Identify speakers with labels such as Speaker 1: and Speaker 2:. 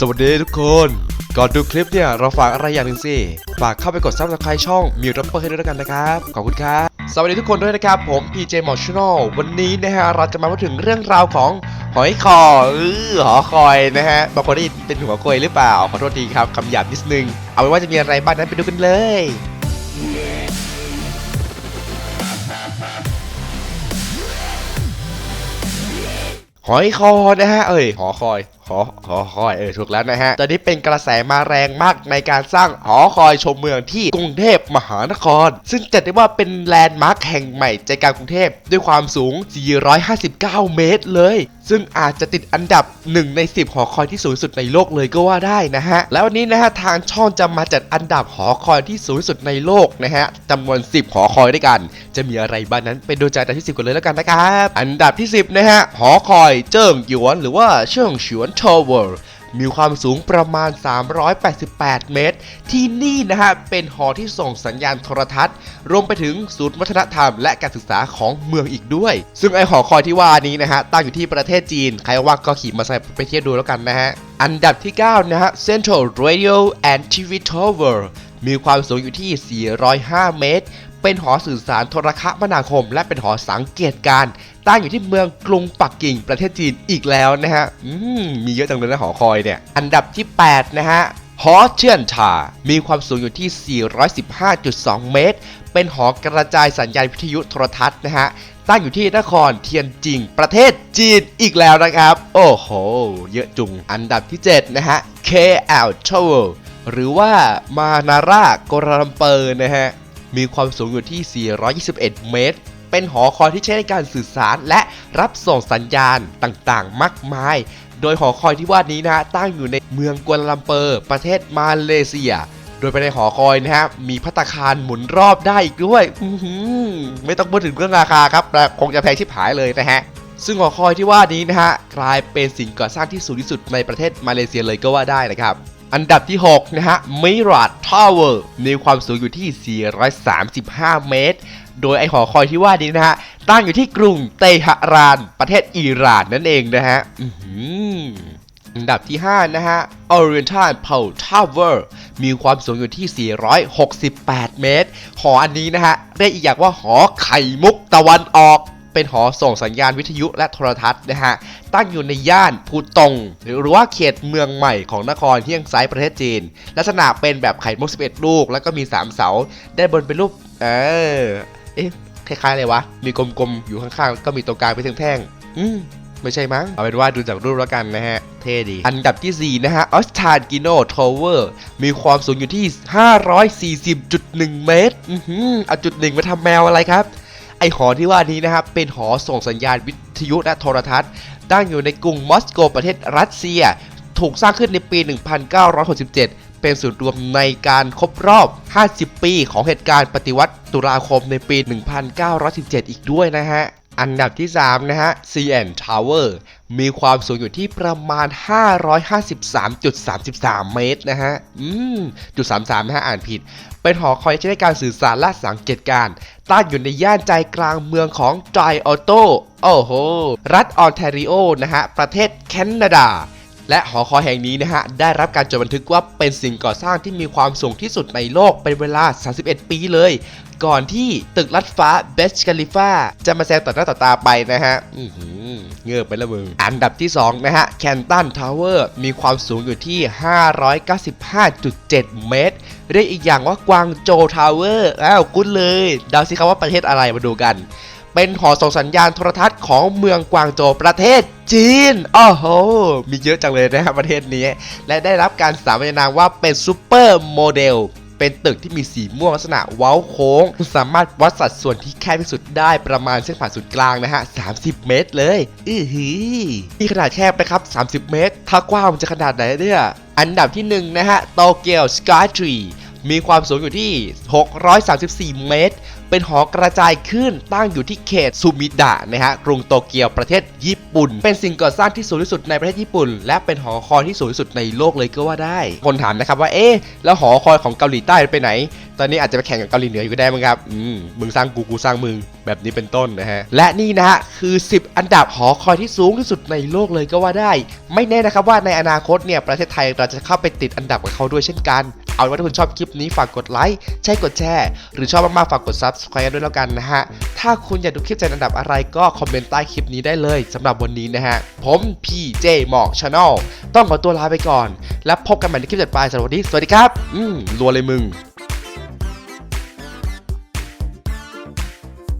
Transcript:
Speaker 1: สวัสดีทุกคน ก่อนดูคลิปเนี่ยเราฝากอะไรอย่างหนึ่งสิ ฝากเข้าไปกดซับสไครต์ช่องมิวดับเบิลให้ด้วยแล้วกันนะครับ ขอบคุณครับ สวัสดีทุกคนด้วยนะครับ ผม PJ m o t i o n a l วันนี้นะฮะเราจะมาพูดถึงเรื่องราวของหอยคอเออหอคอยนะฮะบางคนได้ยินเป็นหัวกลวยหรือเปล่า ขอโทษทีครับคำหยาบนิดนึง เอาเป็นว่าจะมีอะไรบ้างนั้นไปดูกันเลยหอยคอนะฮะ เอ้ย หอคอย หอหอคอยเออถูกแล้วนะฮะตอนนี้เป็นกระแสมาแรงมากในการสร้างหอคอยชมเมืองที่กรุงเทพมหานคร ซึ่งจัดได้ว่าเป็นแลนด์มาร์คแห่งใหม่ใจกลางกรุงเทพด้วยความสูง 459 เมตรเลย ซึ่งอาจจะติดอันดับ 1 ใน 10 หอคอยที่สูงสุดในโลกเลยก็ว่าได้นะฮะ แล้ววันนี้นะฮะทางช่องจะมาจัดอันดับหอคอยที่สูงสุดในโลกนะฮะจำนวน 10 หอคอยด้วยกัน จะมีอะไรบ้างนั้นไปดูใจอันดับที่ 10 กันเลยแล้วกันนะครับ อันดับที่ 10 นะฮะหอคอยเจิ้งหยวนหรือว่าเชิงฉวนทาวเวอร์มีความสูงประมาณ 388 เมตร ที่นี่นะฮะ เป็นหอที่ส่งสัญญาณโทรทัศน์ รวมไปถึงศูนย์วัฒนธรรมและการศึกษาของเมืองอีกด้วย ซึ่งไอหอคอยที่ว่านี้นะฮะ ตั้งอยู่ที่ประเทศจีน ใครว่างก็ขี่มาใส่ไปเที่ยวดูแล้วกันนะฮะ อันดับที่ 9 นะฮะ Central Radio and TV Tower มีความสูงอยู่ที่ 405 เมตร เป็นหอสื่อสารโทรคมนาคม และเป็นหอสังเกตการตั้งอยู่ที่เมืองกรุงปักกิ่งประเทศจีนอีกแล้วนะฮะอืมมีเยอะจังเลยนะหอคอยเนี่ย อันดับที่ 8 นะฮะหอเชียนชา มีความสูงอยู่ที่ 415.2 เมตร เป็นหอกระจายสัญญาณวิทยุโทรทัศน์นะฮะ ตั้งอยู่ที่นครเทียนจิง ประเทศจีนอีกแล้วนะครับ โอ้โห เยอะจุง อันดับที่ 7 นะฮะ KL Tower หรือว่ามานาร่าโกลาลัมเปอร์นะฮะ มีความสูงอยู่ที่ 421 เมตร เป็นหอคอยที่ใช้ในการสื่อสารและรับส่งสัญญาณต่างๆ มากมาย โดยหอคอยที่ว่านี้นะฮะตั้งอยู่ในเมืองกัวลาลัมเปอร์ ประเทศมาเลเซีย โดยภายในหอคอยนะฮะมีพัตคารหมุนรอบได้อีกด้วยไม่ต้องพูดถึงเรื่องราคาครับคงจะแพงชิบหายเลยนะฮะซึ่งหอคอยที่ว่านี้นะฮะกลายเป็นสิ่งก่อสร้างที่สูงที่สุดในประเทศมาเลเซียเลยก็ว่าได้นะครับ อันดับที่ 6 นะฮะมิราดทาวเวอร์มีความสูงอยู่ที่ 435 เมตร โดยไอหอคอยที่ว่านี้นะฮะ ตั้งอยู่ที่กรุงเตหะราน ประเทศอิหร่านนั่นเองนะฮะอันดับที่ 5 นะฮะ Oriental Pearl Tower มีความสูงอยู่ที่ 468 เมตร หออันนี้นะฮะเรียกอีกอย่างว่าหอไข่มุกตะวันออก เป็นหอส่งสัญญาณวิทยุและโทรทัศน์นะฮะ ตั้งอยู่ในย่านพูตง หรือว่าเขตเมืองใหม่ของนครเฮียงไซประเทศจีน ลักษณะเป็นแบบไข่มุก 11 ลูก แล้วก็มี 3 เสา ได้านบนเป็นรูป เออ เอ๊ะ คล้ายๆอะไรวะ มีกลมๆ อยู่ข้างๆก็มีตรงกลางเป็นแท่งๆ อืมไม่ใช่มั้ง เอาเป็นว่าดูจากรูปแล้วกันนะฮะ เท่ดี อันดับที่ 4 นะฮะ ออสตาร์กิโนทาวเวอร์ มีความสูงอยู่ที่ 540.1 เมตร อือหือเอาจุดหนึ่งมาทำแมวอะไรครับ ไอหอที่ว่านี้นะครับเป็นหอส่งสัญญาณวิทยุและโทรทัศน์ ตั้งอยู่ในกรุงมอสโกประเทศรัสเซีย ถูกสร้างขึ้นในปี 1967 เป็นส่วนรวมในการครบรอบ 50 ปีของเหตุการณ์ปฏิวัติตุลาคมในปี 1917 อีกด้วยนะฮะ อันดับที่ 3 นะฮะ CN Tower มีความสูงอยู่ที่ประมาณ 553.33 เมตรนะฮะ อืม จุด 33 นะฮะ อ่านผิด เป็นหอคอยใช้ในการสื่อสารและสังเกตการ ตั้งอยู่ในย่านใจกลางเมืองของไจออโตโอ้โห รัฐออนแทริโอนะฮะ ประเทศแคนาดา และหอคอยแห่งนี้นะฮะได้รับการจดบันทึกว่าเป็นสิ่งก่อสร้างที่มีความสูงที่สุดในโลกเป็นเวลา 31 ปีเลย ก่อนที่ตึกลัดฟ้าเบสคาลิฟาจะมาแซงต่อหน้าต่อตาไปนะฮะเงือบไปแล้วมึง อันดับที่ 2 นะฮะแคนตันทาวเวอร์มีความสูงอยู่ที่ 595.7 เมตร เรียกอีกอย่างว่ากวางโจทาวเวอร์อ้าวกุ้นเลยเดาสิครับว่าประเทศอะไรมาดูกัน เป็นหอส่งสัญญาณโทรทัศน์ของเมืองกวางโจประเทศ จีนโอ้โห มีเยอะจังเลยนะครับประเทศนี้ และได้รับการสามัญนามว่าเป็นซูเปอร์โมเดลเป็นตึกที่มีสีม่วงลักษณะเว้าโค้ง สามารถวัดสัดส่วนที่แคบที่สุดได้ประมาณเส้นผ่านศูนย์กลางนะฮะ 30 เมตรเลย อือหือนี่ขนาดแคบนะครับ 30 เมตร ถ้ากว้างมันจะขนาดไหนเนี่ย อันดับที่1นะฮะ โตเกียวสกายทรี มีความสูงอยู่ที่ 634 เมตร เป็นหอกระจายขึ้นตั้งอยู่ที่เขตซูมิดะนะฮะกรุงโตเกียวประเทศญี่ปุ่น เป็นสิ่งก่อสร้างที่สูงที่สุดในประเทศญี่ปุ่น และเป็นหอคอยที่สูงที่สุดในโลกเลยก็ว่าได้ คนถามนะครับว่าเอ๊ะแล้วหอคอยของเกาหลีใต้ไปไหน ตอนนี้อาจจะไปแข่งกับเกาหลีเหนืออยู่ก็ได้มั้งครับอืมมึงสร้างกูกูสร้างมึงแบบนี้เป็นต้นนะฮะและนี่นะฮะคือ 10 อันดับหอคอยที่สูงที่สุดในโลกเลยก็ว่าได้ ไม่แน่นะครับว่าในอนาคตเนี่ยประเทศไทยเราจะเข้าไปติดอันดับกับเขาด้วยเช่นกัน เอาไว่าถ้าคุณชอบคลิปนี้ฝากกดไลค์ใช่กดแชร์ หรือชอบมากๆฝากกด subscribe ด้วยแล้วกันนะฮะ ถ้าคุณอยากดูคลิปจัดอันดับอะไรก็คอมเมนต์ใต้คลิปนี้ได้เลยสำหรับวันนี้นะฮะ ผมพีเจหมอกชาแนลต้องขอตัวลาไปก่อน แล้วพบกันใหม่ในคลิปต่อไปสำหรับวันนี้สวัสดีครับ อืมรัวเลยมึง